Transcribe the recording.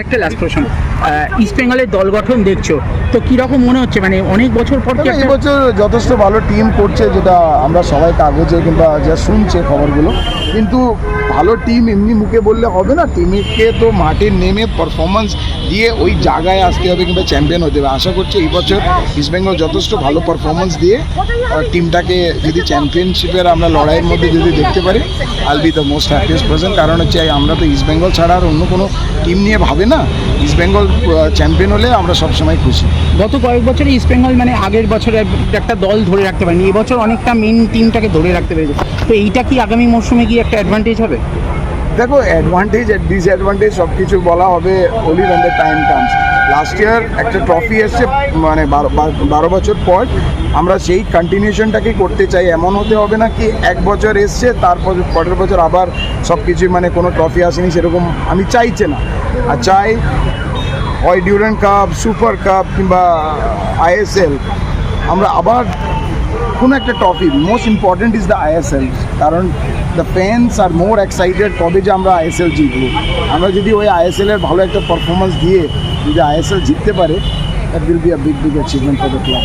একটা লাস্ট প্রশ্ন ইস্ট বেঙ্গলের দল গঠন দেখছ তো কীরকম মনে হচ্ছে? মানে অনেক বছর পর এই বছর যথেষ্ট ভালো টিম করছে যেটা আমরা সবাই কাগজে কিংবা যা শুনছে খবরগুলো। কিন্তু ভালো টিম এমনি মুখে বললে হবে না। টিমকে তো মাঠে নেমে পারফরমেন্স দিয়ে ওই জায়গায় আসতে হবে কিংবা চ্যাম্পিয়ন হতে হবে। আশা করছি এই বছর ইস্টবেঙ্গল যথেষ্ট ভালো পারফরমেন্স দিয়ে টিমটাকে যদি চ্যাম্পিয়নশিপের আমরা লড়াইয়ের মধ্যে যদি দেখতে পারি all be the most happiest person কারণ হচ্ছে আমরা তো ইস্টবেঙ্গল ছাড়া আর অন্য কোনো টিম নিয়ে ভাবে না। ইস্টবেঙ্গল চ্যাম্পিয়ন হলে আমরা সবসময় খুশি। গত কয়েক বছরে ইস্ট বেঙ্গল মানে আগের বছরে একটা দল ধরে রাখতে পারেনি। এবছর অনেকটা মেন টিমটাকে ধরে রাখতে পেরেছে। তো এইটা কি আগামী মরশুমে গিয়ে একটা অ্যাডভান্টেজ হবে? দেখো অ্যাডভান্টেজ ডিসঅ্যাডভান্টেজ সব কিছু বলা হবে only when the time comes last year একটা ট্রফি এসছে মানে বারো বছর পর। আমরা সেই কন্টিনিউশনটাকেই করতে চাই, এমন হতে হবে না কি এক বছর এসছে, তারপর পরের বছর আবার সব কিছু মানে কোনো ট্রফি আসেনি সেরকম আমি চাইছে না। আর চাই হয় ডিউরেন্ট কাপ সুপার কাপ কিংবা আইএসএল আমরা আবার কোনো একটা topic most important is the ISL কারণ the fans are more excited কবে যে আমরা আইএসএল জিতবো। আমরা যদি ওই আইএসএল এর ভালো একটা পারফরমেন্স দিয়ে যদি আইএসএল জিততে পারে that will be a big big achievement for the club